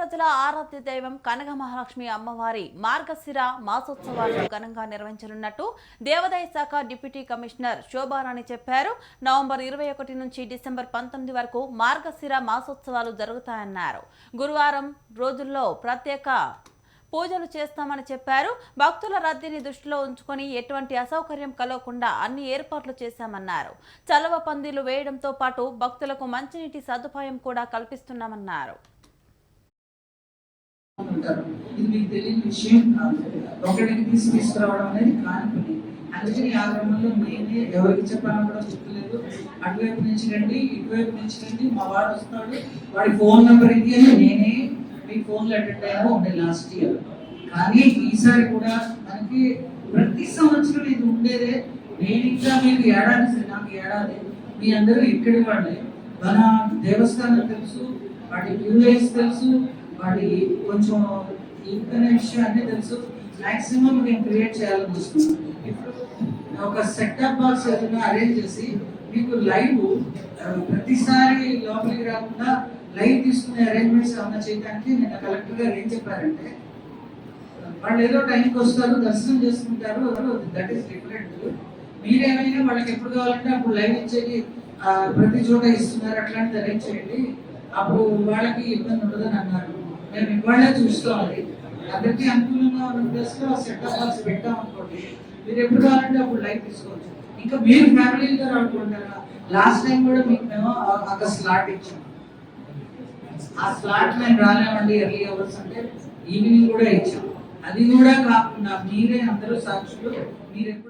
ప్రజల ఆరాధ్య దైవం కనక మహాలక్ష్మి అమ్మవారి మార్గశిర మాసోత్సవాలను ఘనంగా నిర్వహించనున్నట్టు దేవాదాయ శాఖ డిప్యూటీ కమిషనర్ శోభారాణి చెప్పారు. నవంబర్ ఇరవై ఒకటి నుంచి డిసెంబర్ పంతొమ్మిది వరకు మార్గశిర మాసోత్సవాలు జరుగుతాయన్నారు. గురువారం రోజుల్లో ప్రత్యేక పూజలు చేస్తామని చెప్పారు. భక్తుల రద్దీని దృష్టిలో ఉంచుకొని ఎటువంటి అసౌకర్యం కలగకుండా అన్ని ఏర్పాట్లు చేశామన్నారు. చలవ పందిలు వేయడంతో పాటు భక్తులకు మంచినీటి సదుపాయం కూడా కల్పిస్తున్నామన్నారు. ఉంటారు ఇది మీకు తెలియని విషయం కాదు. ఒకటికి తీసి తీసుకురావడం అనేది కాని పని అందుకని ఆ క్రమంలో నేనే ఎవరికి చెప్పాలని కూడా చెప్పలేదు. అటువైపు నుంచి రండి ఇటువైపు నుంచి రండి. మా వాడు వస్తాడు. వాడి ఫోన్ నెంబర్ ఇది అని నేనే మీ ఫోన్లో అటెండ్ అయ్యాము ఉండే లాస్ట్ ఇయర్. కానీ ఈసారి కూడా మనకి ప్రతి సంవత్సరం ఇది ఉండేదే. నేను ఇంకా మీకు ఏడాది సరే నాకు ఏడాది. మీ అందరూ ఇక్కడి వాళ్ళే. మన దేవస్థానం తెలుసు వాటి యూఏఎస్ తెలుసు వాటి కొంచెం ఇంకనే విషయం అంటే తెలుసు. మాక్సిమం నేను క్రియేట్ చేయాలని చూస్తున్నాం ఇప్పుడు ఒక సెటప్ బాక్స్ ఏదైనా అరేంజ్ చేసి మీకు లైవ్ ప్రతిసారి లోపలికి రాకుండా లైవ్ తీసుకునే అరేంజ్మెంట్స్ ఏమన్నా చేయడానికి నిన్న కలెక్టర్ గారు ఏం చెప్పారంటే వాళ్ళు ఏదో టైంకి వస్తారు దర్శనం చేసుకుంటారు దట్ ఈస్ డిఫరెంట్ మీరేమైనా వాళ్ళకి ఎప్పుడు కావాలంటే అప్పుడు లైవ్ ఇచ్చేది ప్రతి చోట ఇస్తున్నారు అట్లాంటిది అరేంజ్ చేయండి. అప్పుడు వాళ్ళకి ఇబ్బంది ఉండదని అన్నారు. మేము ఇవాళే చూసుకోవాలి అందరికీ అనుకూలంగా ఉన్న ప్లేస్లో సెట్ సెటప్ బాక్స్ పెట్టాం అనుకోండి మీరు ఎప్పుడు కావాలంటే అప్పుడు లైఫ్ తీసుకోవచ్చు. ఇంకా మీరు ఫ్యామిలీగా అనుకుంటారా? లాస్ట్ టైం కూడా మీకు మేము ఒక స్లాట్ ఇచ్చాం. ఆ స్లాట్ మేము రాలేమండి ఎర్లీ అవర్స్ అంటే ఈవినింగ్ కూడా ఇచ్చాం. అది కూడా కాకుండా మీరే అందరూ సాక్షులు మీరు ఎప్పుడు